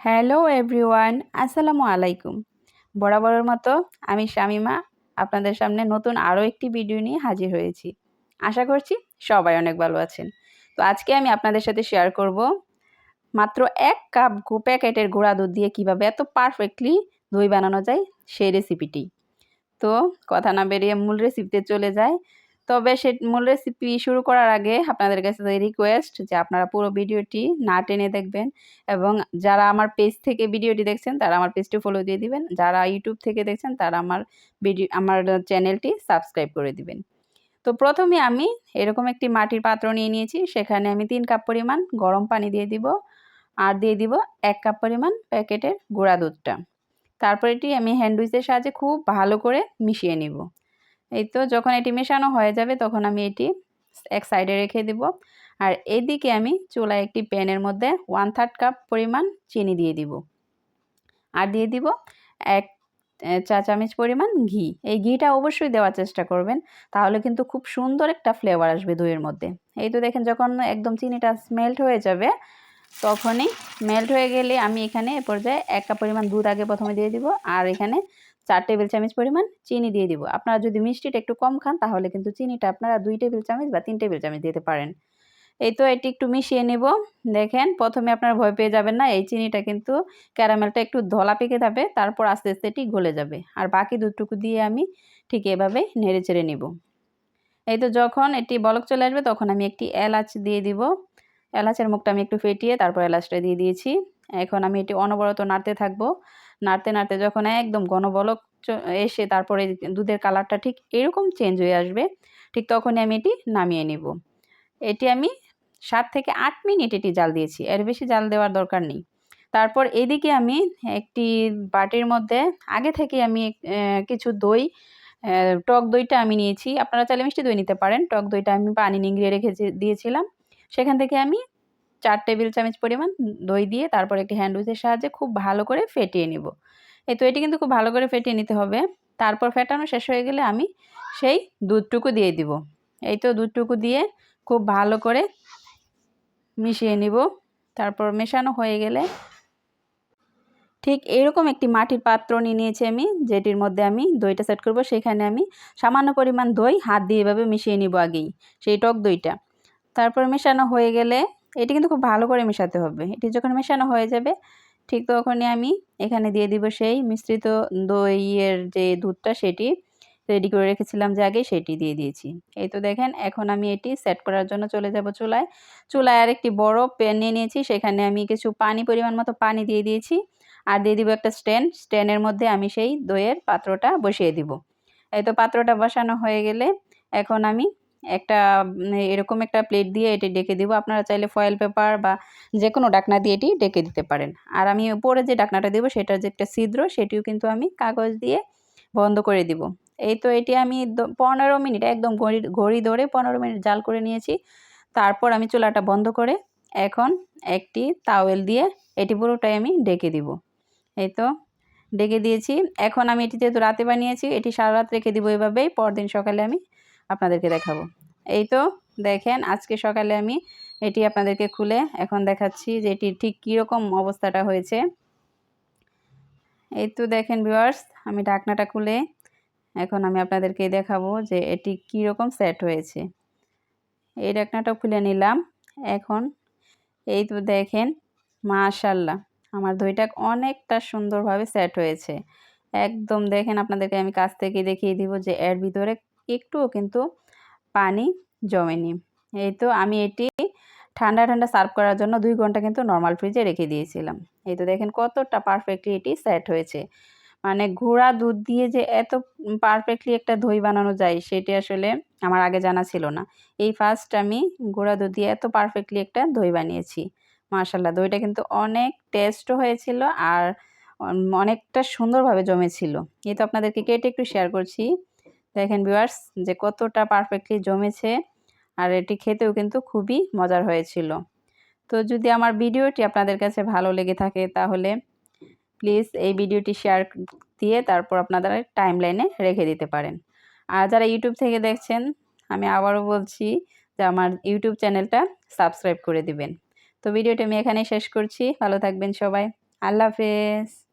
Hello everyone, আসসালামু আলাইকুম। বরাবরের মতো আমি শামিমা, আপনাদের সামনে নতুন আরও একটি ভিডিও নিয়ে হাজির হয়েছি। আশা করছি সবাই অনেক ভালো আছেন। তো আজকে আমি আপনাদের সাথে শেয়ার করব মাত্র এক কাপ গো প্যাকেটের গুঁড়া দুধ দিয়ে কীভাবে এত পারফেক্টলি দই বানানো যায় সেই রেসিপিটি তো কথা না বেরিয়ে মূল রেসিপিতে চলে যায় তবে সে মূল রেসিপি শুরু করার আগে আপনাদের কাছে রিকোয়েস্ট যে আপনারা পুরো ভিডিওটি না টেনে দেখবেন এবং যারা আমার পেজ থেকে ভিডিওটি দেখছেন তারা আমার পেজটি ফলো দিয়ে দিবেন। যারা ইউটিউব থেকে দেখছেন তারা আমার ভিডিও আমার চ্যানেলটি সাবস্ক্রাইব করে দিবেন। তো প্রথমে আমি এরকম একটি মাটির পাত্র নিয়ে নিয়েছি। সেখানে আমি তিন কাপ পরিমাণ গরম পানি দিয়ে দিব আর দিয়ে দিব এক কাপ পরিমাণ প্যাকেটের গুঁড়া দুধটা। তারপর এটি আমি হ্যান্ডউইচের সাহায্যে খুব ভালো করে মিশিয়ে নিব। এই তো যখন এটি মেশানো হয়ে যাবে, তখন আমি এটি এক সাইডে রেখে দিব। আর এদিকে আমি চুলায় একটি প্যানের মধ্যে ওয়ান থার্ড কাপ পরিমাণ চিনি দিয়ে দিব। আর দিয়ে দিব এক চা চামচ পরিমাণ ঘি। এই ঘিটা অবশ্যই দেওয়ার চেষ্টা করবেন, তাহলে কিন্তু খুব সুন্দর একটা ফ্লেভার আসবে দইয়ের মধ্যে। এই তো দেখেন যখন একদম চিনিটা স্মেল্ট হয়ে যাবে তখনই মেল্ট হয়ে গেলে আমি এখানে এ পর্যায়ে এক কাপ পরিমাণ দুধ আগে প্রথমে দিয়ে দিব আর এখানে চার টেবিল চামচ পরিমাণ চিনি দিয়ে দিব। আপনারা যদি মিষ্টিটা একটু কম খান তাহলে কিন্তু চিনিটা আপনারা দুই টেবিল চামচ বা তিন টেবিল চামচ দিতে পারেন। এই তো এটি একটু মিশিয়ে নেব। দেখেন, প্রথমে আপনারা ভয় পেয়ে যাবেন না, এই চিনিটা কিন্তু ক্যারামেলটা একটু ধলা পেকে যাবে, তারপর আস্তে আস্তে এটি গলে যাবে। আর বাকি দুধটুকু দিয়ে আমি ঠিক এভাবে নেড়ে চেড়ে নেব। এই তো যখন এটি বলক চলে আসবে তখন আমি একটি এলাচ দিয়ে দিব। এলাচের মুখটা আমি একটু ফেটিয়ে তারপর এলাচটা দিয়ে দিয়েছি। এখন আমি এটি অনবরত নাড়তে থাকব। নাড়তে নাড়তে যখন একদম ঘনবলক এসে তারপরে দুধের কালারটা ঠিক এরকম চেঞ্জ হয়ে আসবে, ঠিক তখনই আমি এটি নামিয়ে নিব। এটি আমি সাত থেকে আট মিনিট এটি জাল দিয়েছি, এর বেশি জাল দেওয়ার দরকার নেই। তারপর এদিকে আমি একটি বাটির মধ্যে, আগে থেকে আমি কিছু দই টক দইটা আমি নিয়েছি। আপনারা চাইলে মিষ্টি দই নিতে পারেন। টক দইটা আমি পানি নিংড়িয়ে রেখে দিয়েছিলাম। সেখান থেকে আমি চার টেবিল চামচ পরিমাণ দই দিয়ে তারপর একটি হ্যান্ড উইচের সাহায্যে খুব ভালো করে ফেটিয়ে নিব। এই তো এটি কিন্তু খুব ভালো করে ফেটিয়ে নিতে হবে। তারপর ফেটানো শেষ হয়ে গেলে আমি সেই দুধটুকু দিয়ে দিব। এই তো দুধটুকু দিয়ে খুব ভালো করে মিশিয়ে নিব। তারপর মেশানো হয়ে গেলে ঠিক এরকম একটি মাটির পাত্র নিয়ে নিয়েছি আমি, যেটির মধ্যে আমি দইটা সেট করব। সেখানে আমি সামান্য পরিমাণ দই হাত দিয়ে এভাবে মিশিয়ে নিব আগেই, সেই টক দইটা। তারপর মেশানো হয়ে গেলে এটি কিন্তু খুব ভালো করে মেশাতে হবে। এটি যখন মেশানো হয়ে যাবে, ঠিক তখনই আমি এখানে দিয়ে দিব সেই মিশ্রিত দইয়ের যে দুধটা সেটি রেডি করে রেখেছিলাম যে আগে সেটি দিয়ে দিয়েছি। এই তো দেখেন, এখন আমি এটি সেট করার জন্য চলে যাব চুলায়। চুলায় আর একটি বড় প্যান নিয়ে নিয়েছি, সেখানে আমি কিছু পানি পরিমাণ মতো পানি দিয়ে দিয়েছি। আর দিয়ে দিব একটা স্ট্যান্ড, স্ট্যান্ডের মধ্যে আমি সেই দইয়ের পাত্রটা বসিয়ে দিব। এই তো পাত্রটা বসানো হয়ে গেলে এখন আমি একটা এরকম একটা প্লেট দিয়ে এটি ডেকে দিব। আপনারা চাইলে ফয়েল পেপার বা যে কোনো ডাকনা দিয়ে এটি ডেকে দিতে পারেন। আর আমি উপরে যে ডাকনাটা দেবো, সেটার যে একটা ছিদ্র, সেটিও কিন্তু আমি কাগজ দিয়ে বন্ধ করে দিব। এই তো এটি আমি পনেরো মিনিট, একদম ঘড়ি ঘড়ি ধরে পনেরো মিনিট জাল করে নিয়েছি। তারপর আমি চুলাটা বন্ধ করে এখন একটি তাওয়েল দিয়ে এটি পুরোটাই আমি ডেকে দিব। এই তো ডেকে দিয়েছি। এখন আমি এটি যেহেতু রাতে বানিয়েছি, এটি সারা রাত রেখে দিব এভাবেই। পরদিন সকালে আমি আপনাদেরকে দেখাবো। এই তো দেখেন, আজকে সকালে আমি এটি আপনাদেরকে খুলে এখন দেখাচ্ছি যে এটি ঠিক কীরকম অবস্থাটা হয়েছে। এই তো দেখেন ভিউয়ার্স, আমি ঢাকনাটা খুলে এখন আমি আপনাদেরকে দেখাবো যে এটি কীরকম সেট হয়েছে। এই ঢাকনাটা খুলে নিলাম। এখন এই তো দেখেন মাশাল্লাহ আমার দইটা অনেকটা সুন্দরভাবে সেট হয়েছে। একদম দেখেন, আপনাদেরকে আমি কাছ থেকে দেখিয়ে দিব যে এর ভিতরে একটুও কিন্তু পানি জমেনি। এই তো আমি এটি ঠান্ডা ঠান্ডা সার্ভ করার জন্য দুই ঘণ্টা কিন্তু নর্মাল ফ্রিজে রেখে দিয়েছিলাম। এই তো দেখেন কতটা পারফেক্টলি এটি সেট হয়েছে। মানে ঘোড়া দুধ দিয়ে যে এত পারফেক্টলি একটা দই বানানো যায় সেটি আসলে আমার আগে জানা ছিল না। এই ফার্স্ট আমি ঘোড়া দুধ দিয়ে এত পারফেক্টলি একটা দই বানিয়েছি। মার্শাল্লাহ দইটা কিন্তু অনেক টেস্টও হয়েছিল আর অনেকটা সুন্দরভাবে জমেছিল। এই তো আপনাদেরকে কেটে একটু শেয়ার করছি। দেখেন ভিউয়ার্স যে কতটা পারফেক্টলি জমেছে আর এটি খেতেও কিন্তু খুবই মজার হয়েছিল। তো যদি আমার ভিডিওটি আপনাদের কাছে ভালো লেগে থাকে তাহলে প্লিজ এই ভিডিওটি শেয়ার দিয়ে তারপর আপনাদের টাইম লাইনে রেখে দিতে পারেন। আর যারা ইউটিউব থেকে দেখছেন, আমি আবারও বলছি যে আমার ইউটিউব চ্যানেলটা সাবস্ক্রাইব করে দিবেন। তো ভিডিওটি আমি এখানেই শেষ করছি। ভালো থাকবেন সবাই। আল্লাহ হাফেজ।